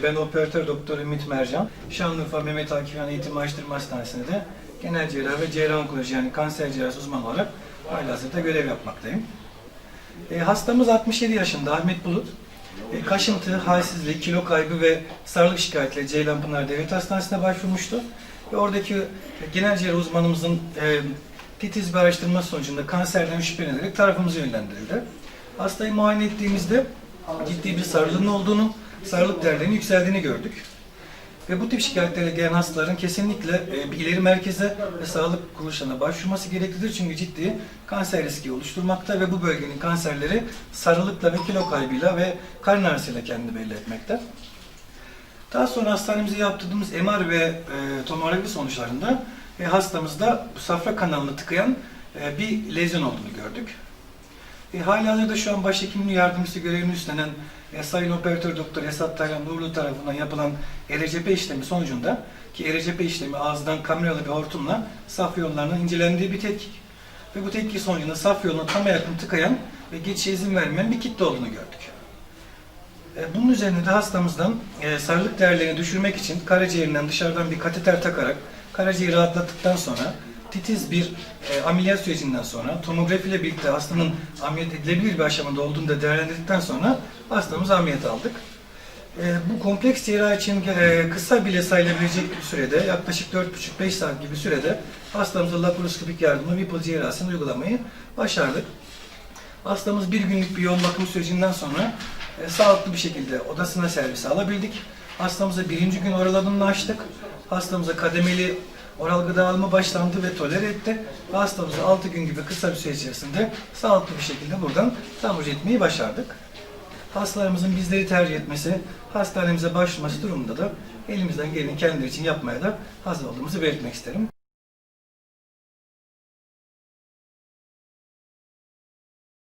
Ben operatör doktor Ümit Mercan. Şanlıurfa Mehmet Akif Han Eğitim Araştırma Hastanesi'nde de genel cerrah ve cerrah onkoloji yani kanser cerrahisi uzmanı olarak halihazırda görev yapmaktayım. E, hastamız 67 yaşında Ahmet Bulut. E, kaşıntı, halsizlik, kilo kaybı ve sarılık şikayetle Ceylanpınar Devlet Hastanesi'ne başvurmuştu. Ve oradaki genel cerrah uzmanımızın e, titiz bir araştırma sonucunda kanserden şüphelenerek tarafımıza yönlendirildi. Hastayı muayene ettiğimizde ciddi bir sarılığın olduğunu, sarılık değerlerinin yükseldiğini gördük. Ve bu tip şikayetlerle gelen hastaların kesinlikle e, bir ileri merkeze ve sağlık kuruluşlarına başvurması gereklidir. Çünkü ciddi kanser riski oluşturmakta ve bu bölgenin kanserleri sarılıkla ve kilo kaybıyla ve karın ağrısıyla kendini belli etmekte. Daha sonra hastanemize yaptırdığımız MR ve e, tomografi sonuçlarında e, hastamızda bu safra kanalını tıkayan bir lezyon olduğunu gördük. E, halihazırda şu an başhekimin yardımcısı görevini üstlenen e, Sayın Operatör Doktor Esat Taylan Nurlu tarafından yapılan ERCP işlemi sonucunda ki ERCP işlemi ağızdan kameralı bir hortumla saf yollarının incelendiği bir tetkik. Ve bu tetkik sonucunda saf yoluna tam yakın tıkayan ve geçişe izin vermeyen bir kitle olduğunu gördük. E, Bunun üzerine de hastamızdan e, sarılık değerlerini düşürmek için karaciğerinden dışarıdan bir kateter takarak karaciğeri rahatlattıktan sonra titiz bir e, ameliyat sürecinden sonra tomografi ile birlikte hastanın ameliyat edilebilir bir aşamada olduğunu da değerlendirdikten sonra hastamızı ameliyat aldık. E, bu kompleks cerrahi için e, kısa bile sayılabilecek bir sürede yaklaşık 4,5-5 saat gibi sürede hastamıza laparoskopik yardımla Whipple cerrahisini uygulamayı başardık. Hastamız bir günlük bir yoğun bakım sürecinden sonra e, sağlıklı bir şekilde odasına servis alabildik. Hastamıza birinci gün oral açtık. Hastamıza kademeli oral gıda alımı başlandı ve tolere etti. Hastamızı 6 gün gibi kısa bir süre içerisinde sağlıklı bir şekilde buradan taburcu etmeyi başardık. Hastalarımızın bizleri tercih etmesi, hastanemize başvurması durumunda da elimizden geleni kendileri için yapmaya da hazır olduğumuzu belirtmek isterim.